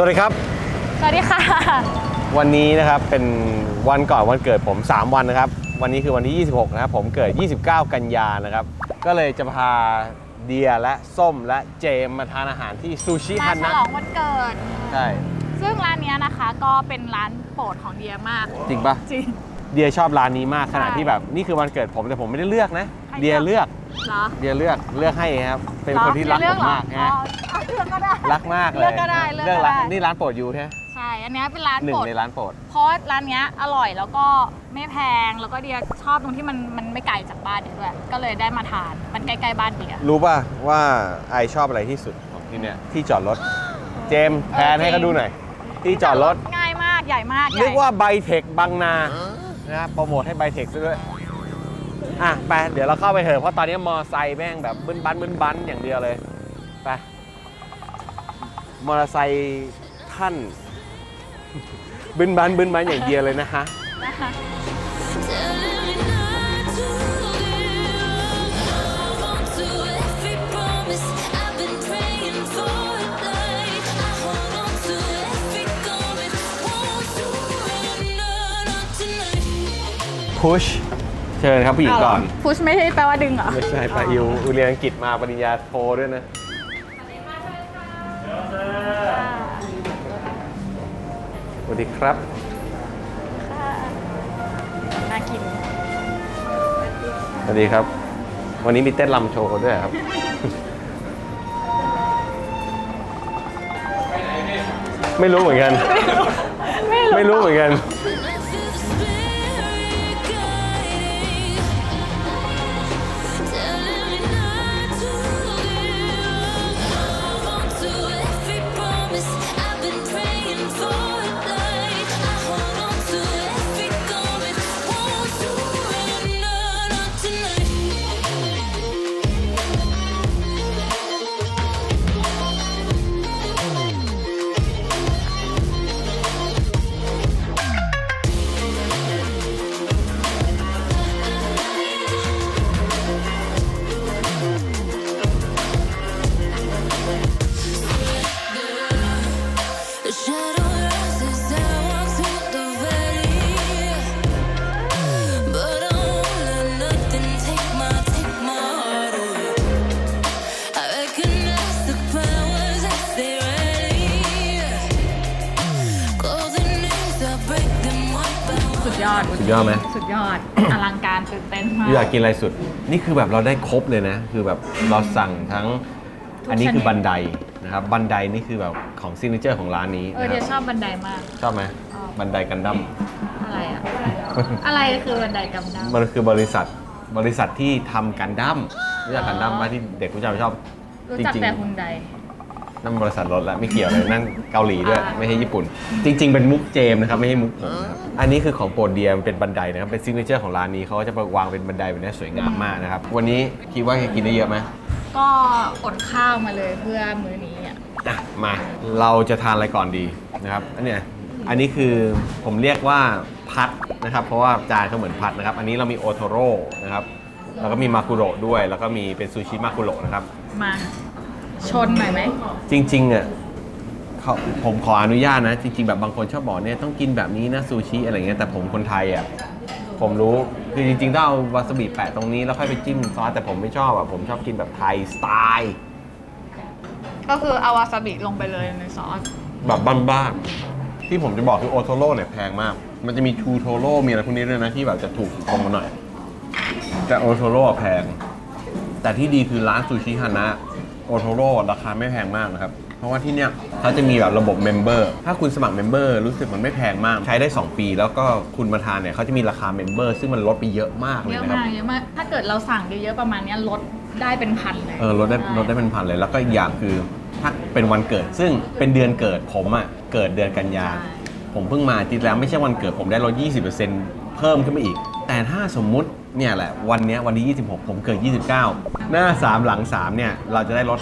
วัสดีครับ สวัสดีค่ะ วันนี้นะครับเป็นวันก่อนวันเกิดผม 3 วันนะครับ วันนี้คือวันที่ 26 นะครับผมเกิด 29 กันยานะครับ ก็เลยจะพาเดียและส้มและเจมมาทานอาหารที่ซูชิมาฮันฉนะลองวันเกิด ใช่ซึ่งร้านเนี้ยนะคะก็เป็นร้านโปรดของเดียมาก จริงปะจริง เดียชอบร้านนี้มากขนาดใช่ ที่แบบนี่คือวันเกิดผมแต่ผมไม่ได้เลือกนะ ใครเดียเลืเลืออกกเหรอเดียเลือกเลือกให้ครับ เป็นคนที่รักเลืผอกมเหรอมากอ๋อฮะเอาเลือกก็ได้ รักมากเลยเลือกก็ได้เลือกก็ร้านได้นี่ร้านโปรดยูใช่ไหมใช่อันเนี้ยเป็นร้านหนึ่โปงรดในร้านโปรด เพราะร้านเนี้ยอร่อยแล้วก็ไม่แพงแล้วก็เดียชอบตรงที่มันมันไม่ไกลจากบ้านเดียด้วยก็เลยได้มาทานมันใกล้ๆบ้านเดีย รู้ป่ะว่าไอชอบอะไรที่สุดของที่เนี่ยที่จอดรถ เจมส์แพนให้เขาดูหน่อย ที่จอดรถ ง่ายมากใหญ่มากใหญ่เรียกว่าไบเทคบางนานะครับโปรโมทให้ไบเทคซะด้วย อะไปเดี๋ยวเราเข้าไปเถอะเพราะตอนนี้มอไซค์แม่งแบบบึ้นบันบึ้นบันอย่างเดียวเลยไปมอเตอร์ไซค์ท่าน บึ้นบันบึ้นบันอย่างเดียวเลยนะฮะพุช เชิญครับผู้หญิงก่อน พุชไม่ใช่แปลว่าดึงเหรอ ไม่ใช่ไปอยู่เรียนอังกฤษมาปริญญาโทด้วยนะสวัสดีครับ น่ากิน สวัสดีครับ วันนี้มีเต้นรำโชว์ด้วยครับ ไม่รู้เหมือนกัน ไม่รู้เหมือนกัน ยอดสุดยอดไหม สุดยอด อลังการตื่นเต้นมาก อยากกินอะไรสุด นี่คือแบบเราได้ครบเลยนะ คือแบบเราสั่งทั้ง ทุกอันนี้คือชนิด บันไดนะครับ บันไดนี่คือแบบของซิกเนเจอร์ของร้านนี้เออนะคเดียรับชอบบันไดมาก ชอบไหม ชอบ บันไดกันดั้ม อะไรอะ อะไรคือบันไดกำดังมันคือบริษัทบริษัทที่ทำกันดั้มรู้จักกันดั้มไหมที่เด็กผู้ชายชอบรู้จจักริงแต่ฮุนไดๆ นั่นบริษัทรถแล้วไม่เกี่ยวเลยนั่นเกาหลีด้วยอ่าไม่ใช่ญี่ปุ่น จริง ๆ เป็นมุกเจมส์นะครับไม่ใช่มุกผมนะครับอันนี้คือของโปรดเดียมเป็นบันไดนะครับเป็นซิกเนเจอร์ของร้านนี้เขาก็จะวางเป็นบันไดแบบนี้สวยงามมากนะครับวันนี้คิดว่าจะกินได้เยอะไหมก็อดข้าวมาเลยเพื่อมื้อนี้อะอะมาเราจะทานอะไรก่อนดีนะครับอันเนี้ยอันนี้คือผมเรียกว่าพัดนะครับ เพราะว่าจานเขาเหมือนพัดนะครับ อันนี้เรามีโอโทโร่นะครับแล้วก็มีมากุโระด้วย แล้วก็มีเป็นซูชิมากุโระนะครับมา ชนหน่อยไหม จริงๆอะเขาผมขออนุญาตนะ จริง ๆ แบบบางคนชอบบอกเนี่ยต้องกินแบบนี้นะซูชิอะไรเงี้ยแต่ผมคนไทยอะผมรู้คือจริงๆต้องเอาวาซาบิแปะตรงนี้แล้วค่อยไปจิ้มซอสแต่ผมไม่ชอบอะผมชอบกินแบบไทยสไตล์ก็คือเอาวาซาบิลงไปเลยในซอส แบบบ้านๆที่ผมจะบอกคือโอโทโร่เนี่ยแพงมาก มันจะมีทูโทโร่มีอะไรพวกนี้ด้วยนะที่แบบจะถูกลงมาหน่อย แต่โอโทโร่แพง แต่ที่ดีคือร้านซูชิฮานะ โอโทโร่ราคาไม่แพงมากนะครับ เพราะว่าที่เนี่ยเขาจะมีแบบระบบเมมเบอร์ถ้าคุณสมัครเมมเบอร์รู้สึกมันไม่แพงมาก ใช้ได้ 2 ปี แล้วก็คุณมาทานเนี่ยเขาจะมีราคาเมมเบอร์ซึ่งมันลดไปเยอะมากเลเยยอะนะครับ มากเยอะมาก ถ้าเกิดเราสั่งเยอะๆประมาณเนี้ยลดได้เป็นพันเลยเออลดได้ลดได้เป็นพันเลย แล้วก็อีกอย่างคือถ้าเป็นวันเกิด ซึ่งเป็นเดือนเกิดผมอะ่ะเกิดเดือนกันยาผมเพิ่งมาอาทิตย์แล้วไม่ใช่วันเกิดผมได้ลด 20%เพิ่มขึ้นมาอีก แต่ถ้าสมมุติ เนี่ยแหละวันเนี้ยวันที่ 26 ผมเกิด 29 หน้า 3 หลัง 3 เนี่ย เราจะได้ลด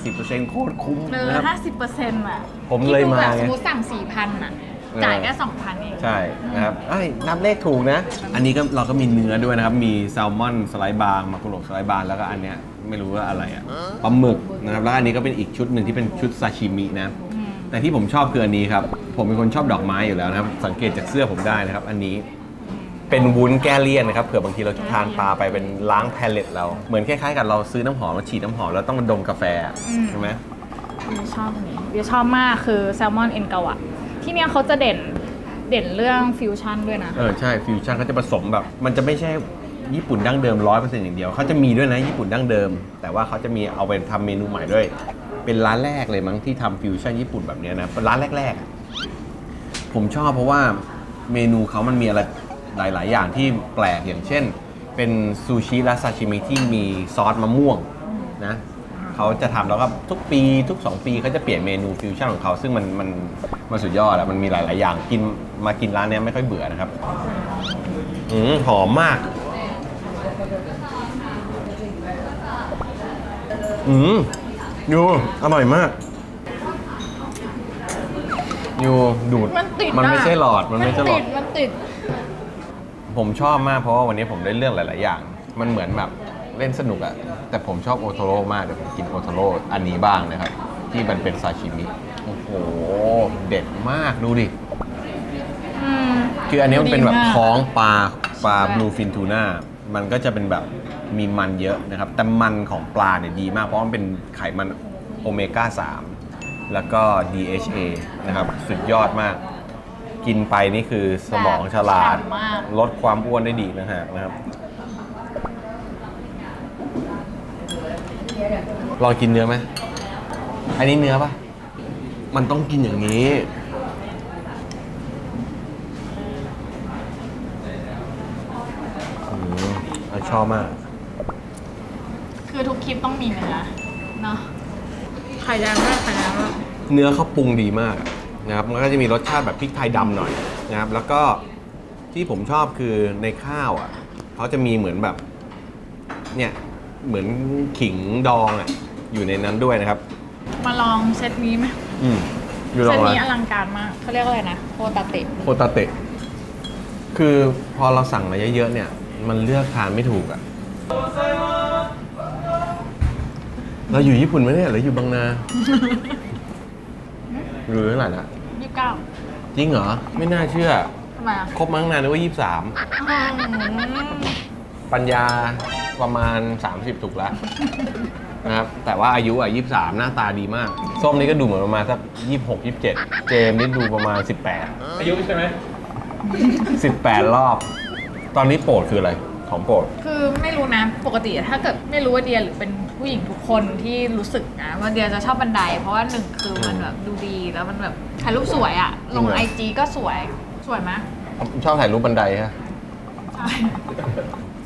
50%โคตรคุ้มเออนะครับ ห้าสิบเปอร์เซ็นต์อะผมเลยมาคิดดูแบบไงสมมติสั่งสี่พันอะ เออ จ่ายแค่สองพันเอง ใช่นะครับเอ้ยนับเลขถูกนะ อันนี้ก็เราก็มีเนื้อด้วยนะครับ มีแซลมอนสไลด์บางมากุโระสไลด์บางแล้วก็อันเนี้ยไม่รู้ว่าอะไรอะปลาหมึกนะครับ แล้วอันนี้ก็เป็นอีกชุดหนึ่งที่เป็นชุดซาชิมินะอืมแต่ที่ผมชอบคืออันนี้ครับ ผมเป็นคนชอบดอกไม้อยู่แล้วนะครับ สังเกตจากเสื้อผมได้นะครับ อันนี้ เป็นวุ้นแก้เลี่ยนนะครับเผื่อบางทีเราทานปลาไปเป็นล้างแพลเลตเรา เหมือนคล้ายๆกับเราซื้อน้ำหอมมาฉีดน้ำหอมแล้วต้องมาดมกาแฟใช่ไหม เบียร์ชอบอันนี้เบียร์ชอบมากคือแซลมอนเอ็นเกาวะที่เนี่ยเขาจะเด่นเด่นเรื่องฟิวชั่นด้วยนะ เออใช่ฟิวชั่นเขาจะผสมแบบ มันจะไม่ใช่ญี่ปุ่นดั้งเดิมร้อยเปอร์เซ็นต์อย่างเดียวเขาจะมีด้วยนะญี่ปุ่นดั้งเดิม แต่ว่าเขาจะมีเอาไปทำเมนูใหม่ด้วย เป็นร้านแรกเลยมั้งที่ทำฟิวชั่นญี่ปุ่นแบบเนี้ยนะเป็นร้านแรกๆอะผมชอบเพราะว่าเมนูเขามันมีอะไร หลาย ๆ อย่างที่แปลกอย่างเช่น เป็นซูชิและซาชิมิที่มีซอสมะม่วงนะเขาจะทำแล้วก็ทุกปีทุก 2 ปีเขาจะเปลี่ยนเมนูฟิวชั่นของเขาซึ่งมันมันมันสุดยอดอะมันมีหลาย ๆ อย่างกินมากินร้านเนี้ยไม่ค่อยเบื่อนะครับอืมหอมมาก อืมยูอร่อยมากยูดูดมันติดมันไม่อะใช่หลอดมันไม่ใช่หลอดติดมันติด ผมชอบมากเพราะว่าวันนี้ผมได้เรื่องหลาย ๆ อย่าง มันเหมือนแบบเล่นสนุกอะแต่ผมชอบโอโทโร่มากเดี๋ยวผมกินโอโทโร่อันนี้บ้างนะครับ ที่มันเป็นซาชิมิโอ้โหเด็ดมากดูดิ อืม คืออันนี้มันเป็นแบบดีมากท้องปลาปลาใช่ บลูฟินทูน่ามันก็จะเป็นแบบมีมันเยอะนะครับ แต่มันของปลาเนี่ยดีมาก เพราะมันเป็นไขมันโอเมก้า 3 แล้วก็ DHA นะครับ สุดยอดมาก กินไปนี่คือสมองฉลาดฉ่ำมาก ลดความอ้วนได้ดีนะฮะนะครับลองกินเนื้อไหมอันนี้เนื้อปะมันต้องกินอย่างนี้ อืมเราชอบมาก คือทุกคลิปต้องมีเนื้อเนาะไข่แดงด้วยไข่แดงด้วยเนื้อเขาปรุงดีมาก นะครับมันก็จะมีรสชาติแบบพริกไทยดำหน่อยนะครับ แล้วก็ที่ผมชอบคือในข้าวอะเขาจะมีเหมือนแบบเนี่ยเหมือนขิงดองอะอยู่ในนั้นด้วยนะครับ มาลองเซตนี้ไหมอืมอยู่ลอเซงตอะไรนี้อลังการมากเขาเรียกว่าอะไรนะโคตาเตะโคตาเตะ คือพอเราสั่งมาเยอะๆเนี่ย มันเลือกทานไม่ถูกอะเราอยู่ญี่ปุ่นไหมเนี่ยหรืออยู่บางนา หรือเท่าไหร่นะยี่สิบเก้าจริงเหรอ ไม่น่าเชื่อ ทำไมอะครบมั้งนานนึกว่ายี่สามอืมปัญญาประมาณ 30 ถูกแล้ว นะครับ แต่ว่าอายุอะยี่สามหน้าตาดีมาก ส้มนี่ก็ดูเหมือนประมาณสักยี่หกยี่เจ็ดเจมส์นี่ดูประมาณ 18 อายุใช่ไหม18 รอบ ตอนนี้โปรดคืออะไร ของโปรด คือไม่รู้นะปกติถ้าเกิดไม่รู้ว่าเดียหรือเป็นผู้หญิงทุกคนที่รู้สึกนะว่าเดียจะชอบบันได เพราะว่าหนึ่งคือมันแบบดูดีแล้วมันแบบถ่ายรูปสวยอะลงจริงเหรอ ไอจีก็สวยสวยไหมชอบถ่ายรูปบันไดฮะใช่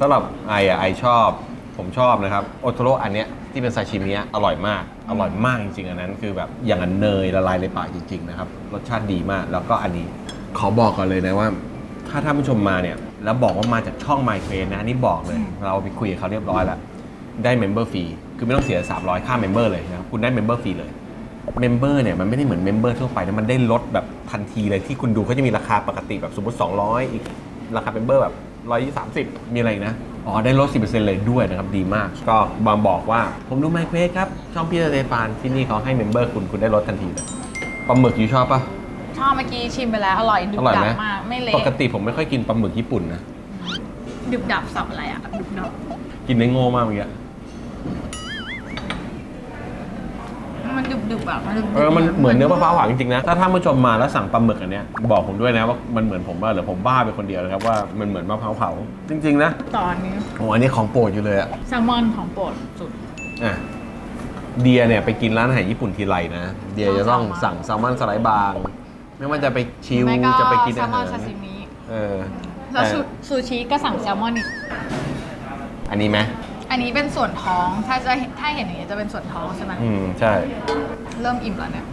สำหรับไออะไอชอบ ผมชอบนะครับโอโทโร่อันเนี้ยที่เป็นซาชิมิอะอร่อยมาก อร่อยมากจริงๆอันนั้น คือแบบอย่างอันเนยละลายในปากจริงๆนะครับรสชาติดีมากแล้วก็อันนี้ขอบอกก่อนเลยนะว่า ถ้าท่านผู้ชมมาเนี่ย แล้วบอกว่ามาจากช่อง My f r i e n d นะอันนี่บอกเลย เราไปคุยกับเขาเรียบร้อยแล้ว ได้เมมเบอร์ฟรีคือไม่ต้องเสีย 300 ค่าเมมเบอร์เลยนะครับคุณได้เมมเบอร์ฟรีเลยเมมเบอร์เนี่ยมันไม่ได้เหมือนเมมเบอร์ทั่วไปนะมันได้ลดแบบทันทีเลยที่คุณดูเขาจะมีราคาปกติแบบสมมติ 200 อีกราคาเมมเบอร์แบบ 130 มีอะไรอีกนะอ๋อได้ลด 10%เลยด้วยนะครับ ดีมาก ก็มาบอกว่า ผมดูไมเควสครับ ช่องพี่สเตฟานที่นี่เขาให้เมมเบอร์คุณคุณได้ลดทันทีเลยปลาหมึกอยู่ชอบปะ ชอบเมื่อกี้ชิมไปแล้ว อร่อยดึอบร่อยดัไหมบมาก ไม่เละปกติผมไม่ค่อยกินปลาหมึกญี่ปุ่นนะ ดึบดับสับอะไรอะดึบดับกินได้โง่มากเมื่อกี้มันดึบดึบอะมันดึบๆเออมันเหมือนเนื้อมะพร้าวหวานจริงๆนะ ถ้าท่านผู้ชมมาแล้วสั่งปลาหมึกอันเนี้ยบอกผมด้วยนะว่ามันเหมือนผมว่าหรือผมบ้าไปคนเดียวนะครับว่ามันเหมือนมะพร้าวเผาจริง ๆ นะตอนนี้โอ้อันนี้ของโปรดอยู่เลยอะ แซลมอนของโปรดสุด อะเดียเนี่ยไปกินร้านอาหารญี่ปุ่นทีไรนะ เดียจะต้องสั่งแซลมอนสไลด์บาง ไม่ว่าจะไปชิลไม่ก็จะไปกินแซอาลมหาอนรซาซิมิเออแล้วแต่ซูซูชิก็สั่งแซลมอนอีก อันนี้ไหมอันนี้เป็นส่วนท้อง ถ้าจะถ้าเห็นอย่างนี้จะเป็นส่วนท้องใช่ไหมอืมใช่ เริ่มอิ่มแล้วเนี่ย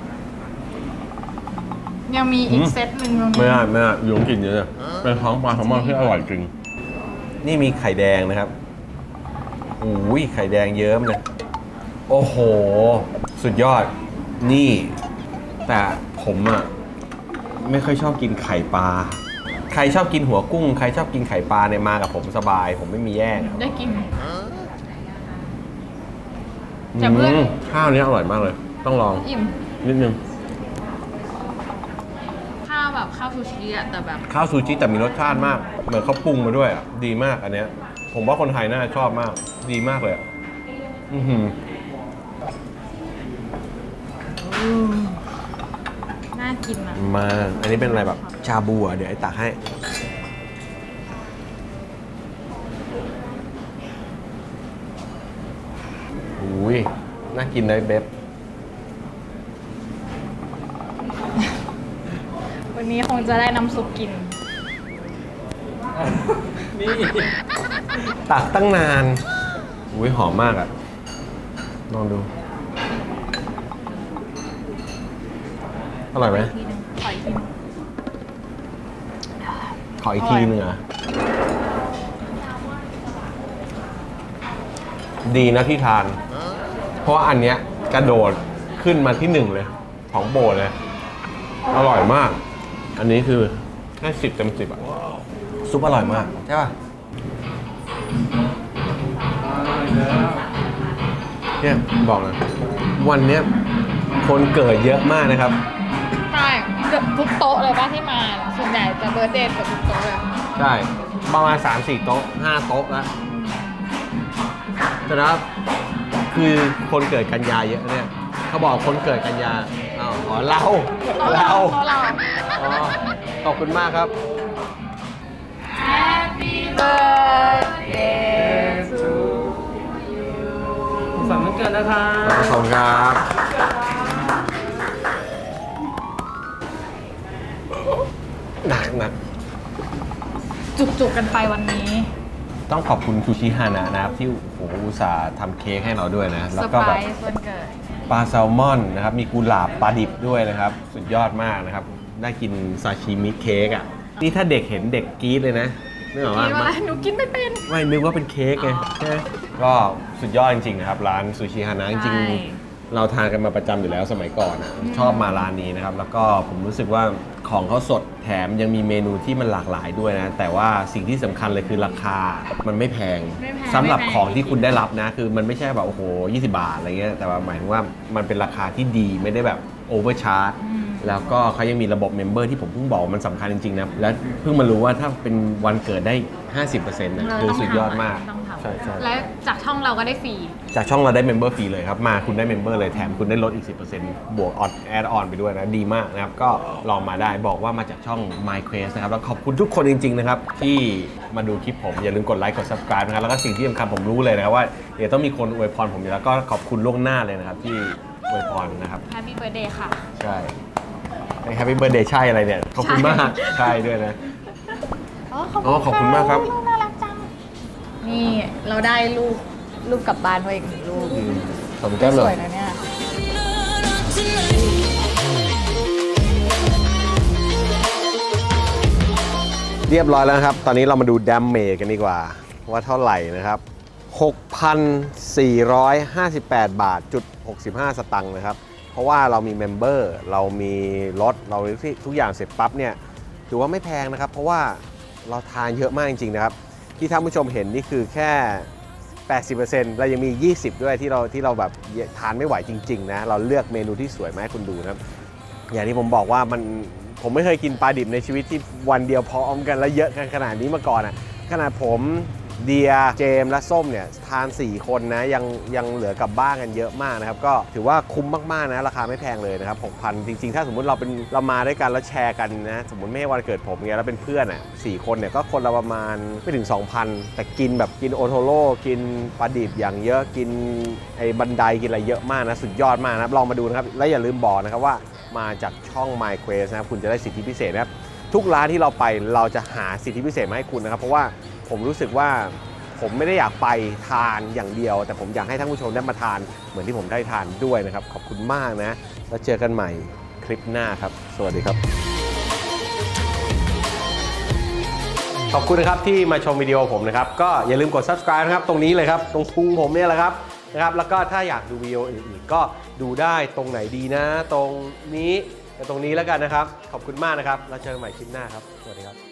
ยังมีอีอืกม เซตหนึ่งตรงไม่นี้ได้ไม่ได้อยู่ต้องกินเยอะเลยเป็นท้องปลาแซลมอนที่อร่อยจริง นี่มีไข่แดงนะครับโอ้ยไข่แดงเยิ้มเลยโอ้โห สุดยอด นี่ แต่ผมอะ ไม่ค่อยชอบกินไข่ปลา ใครชอบกินหัวกุ้ง ใครชอบกินไข่ปลาเนี่ยมากับผมสบาย ผมไม่มีแย่งได้กิน แต่เพื่อน มข้าวเนี้ยอร่อยมากเลย ต้องลองอิ่ม นิดนึงข้าวซูชิอะแต่แบบข้าวซูชิแต่มีรสชาติมาก เหมือนเขาปรุงมาด้วยอะ ดีมากอันเนี้ย ผมว่าคนไทยน่าจะชอบมาก ดีมากเลยอะอือหือน่า กินอะมาอันนี้เป็นอะไรแบบชาบูอะเดี๋ยวไอ้ตักให้ อุ้ย น่ากินเลยเบบวันนี้คงจะได้น้ำซุปกินตักตั้งนาน อุ้ยหอมมากอะ ลองดู อร่อยไหม ทีนึงขออีกทีนึงขออีกทีหนึงอะ ดีนะที่ทาน เพราะว่าอันเนี้ยกระโดดขึ้นมาที่หนึ่งเลย ของโบสเลย อร่อยมาก อันนี้คือให้สิบเต็มสิบอะ ซุปอร่อยมาก ใช่ป่ะเนี่ยบอกเลยวันเนี้ยคนเกิดเยอะมากนะครับ ใช่เกือบทุกโต๊ะเลยป่ะที่มาส่วนใหญ่จะเบอร์เดย์กับทุกโต๊ะเลยใช่ ประมาณ 3 4 โต๊ะ 5 โต๊ะแล้วแต่นะครับคือคนเกิดกันยาเยอะเนี่ย เขาบอกคนเกิดกันยาอ้าวอ๋อเราเราเพราะเรา อ๋อขอบคุณมากครับ Happy birthday to ฝันวันเกิดนะคะ ขอบคุณครับ จุกๆกันไปวันนี้ ต้องขอบคุณซูชิฮานะนะครับ ที่โอ้โหอุตส่าห์ทำเค้กให้เราด้วยนะ เซแล้อวร์ก็ไพรแบบ ส์วันเกิด ปลาแซลมอนนะครับ มีกุหลาบปลาดิบด้วยนะครับ สุดยอดมากนะครับ ได้กินซาชิมิเค้กอะ นี่ถ้าเด็กเห็นเด็กกรี๊ดเลยนะนึกออกคิดว่าว่าหนูกินไม่เป็น ไม่นึกว่าเป็นเค้กไงใช่ไหมก็สุดยอดจริงๆนะครับ ร้านซูชิฮานะจริงใช่ ๆ เราทานกันมาประจำอยู่แล้วสมัยก่อนอะชอบมาร้านนี้นะครับ แล้วก็ผมรู้สึกว่า ของเขาสดแถมยังมีเมนูที่มันหลากหลายด้วยนะ แต่ว่าสิ่งที่สำคัญเลยคือราคา มันไม่แพงไม่แพงสำหรับไม่แพง ของที่คุณได้รับนะ คือมันไม่ใช่แบบโอ้โห 20 บาทอะไรเงี้ยแต่ว่าหมายถึงว่ามันเป็นราคาที่ดีไม่ได้แบบโอเวอร์ชาร์จ อืม แล้วก็เขายังมีระบบเมมเบอร์ที่ผมเพิ่งบอกว่ามันสำคัญจริง ๆ นะ และเพิ่งมารู้ว่าถ้าเป็นวันเกิดได้ 50%นะเราคือต้องสุดยอดมากต้องทำ ใช่ใช่ และจากช่องเราก็ได้ฟรี จากช่องเราได้เมมเบอร์ฟรีเลยครับ มาคุณได้เมมเบอร์เลยแถมคุณได้ลดอีก 10%บวกออดแอดออนไปด้วยนะ ดีมากนะครับ ก็ลองมาได้บอกว่ามาจากช่อง My Quest นะครับ แล้วขอบคุณทุกคนจริง ๆ นะครับ ที่มาดูคลิปผม อย่าลืมกดไลค์กด subscribe นะครับ แล้วก็สิ่งที่สำคัญผมรู้เลยนะครับว่าเดี๋ยวต้องมีคนอวยพรผมอยู่แล้วก็ขอบคุณล่วงหน้าเลยนะครับที่อวยพรนะครับ Happy birthday ค่ะ ใช่แฮปปี้เบ t ร์ a เดย์ใช่อะไรเนี่ย ขอบคุณมาก ใช่ด้วยนะ อ๋อ ขอบอ๋อขอบคุณมากครับลูก น่ารักจังนี่เราได้รูปรูปกลับบ้านมาอีกหนึ่งรูปอืมขอบคุณแก้มเลสวยยนะเนี่ย เรียบร้อยแล้วนะครับ ตอนนี้เรามาดูด a มเมจกันดีกว่า ว่าเท่าไหร่นะครับ 6,458 บาทจุด65 สตังค์นะครับ เพราะว่าเรามีเมมเบอร์ เรามีรถเราทุกอย่างเสร็จปั๊บเนี่ย ถือว่าไม่แพงนะครับ เพราะว่าเราทานเยอะมากจริงๆนะครับ ที่ท่านผู้ชมเห็นนี่คือแค่ 80%เรายังมี 20 ด้วยที่เราที่เราแบบทานไม่ไหวจริงๆนะเราเลือกเมนูที่สวยมาให้คุณดูนะครับ อย่างที่ผมบอกว่ามันผมไม่เคยกินปลาดิบในชีวิตที่วันเดียวพร้อมกันแล้วเยอะกันขนาดนี้มาก่อนอะขนาดผม เดียเจมและส้มเนี่ยทาน 4 คนนะยังยังเหลือกลับบ้านกันเยอะมากนะครับ ก็ถือว่าคุ้มมากๆนะราคาไม่แพงเลยนะครับ 6,000 จริง ๆ ถ้าสมมุติเราเป็นเรามาด้วยกันแล้วแชร์กันนะ สมมติไม่ใช่วันเกิดผมเงี้ยแล้วเป็นเพื่อนอะสี่คนเนี่ยก็คนละประมาณไม่ถึง 2,000 แต่กินแบบกินโอโทโร่กินปลาดิบอย่างเยอะกินไอ้บันไดกินอะไรเยอะมากนะสุดยอดมากนะครับลองมาดูนะครับและอย่าลืมบอกนะครับว่ามาจากช่อง My Quest นะครับคุณจะได้สิทธิพิเศษนะครับทุกร้านที่เราไปเราจะหาสิทธิพิเศษมาให้คุณนะครับ เพราะว่า ผมรู้สึกว่าผมไม่ได้อยากไปทานอย่างเดียว แต่ผมอยากให้ท่านผู้ชมได้มาทาน เหมือนที่ผมได้ทานด้วยนะครับ ขอบคุณมากนะ แล้วเจอกันใหม่คลิปหน้าครับ สวัสดีครับ ขอบคุณนะครับที่มาชมวิดีโอผมนะครับ ก็อย่าลืมกด subscribe นะครับ ตรงนี้เลยครับ ตรงพุงผมเนี่ยแหละครับนะครับ แล้วก็ถ้าอยากดูวิดีโออื่นๆก็ดูได้ตรงไหนดีนะ ตรงนี้กับตรงนี้แล้วกันนะครับ ขอบคุณมากนะครับ แล้วเจอกันใหม่คลิปหน้าครับ สวัสดีครับ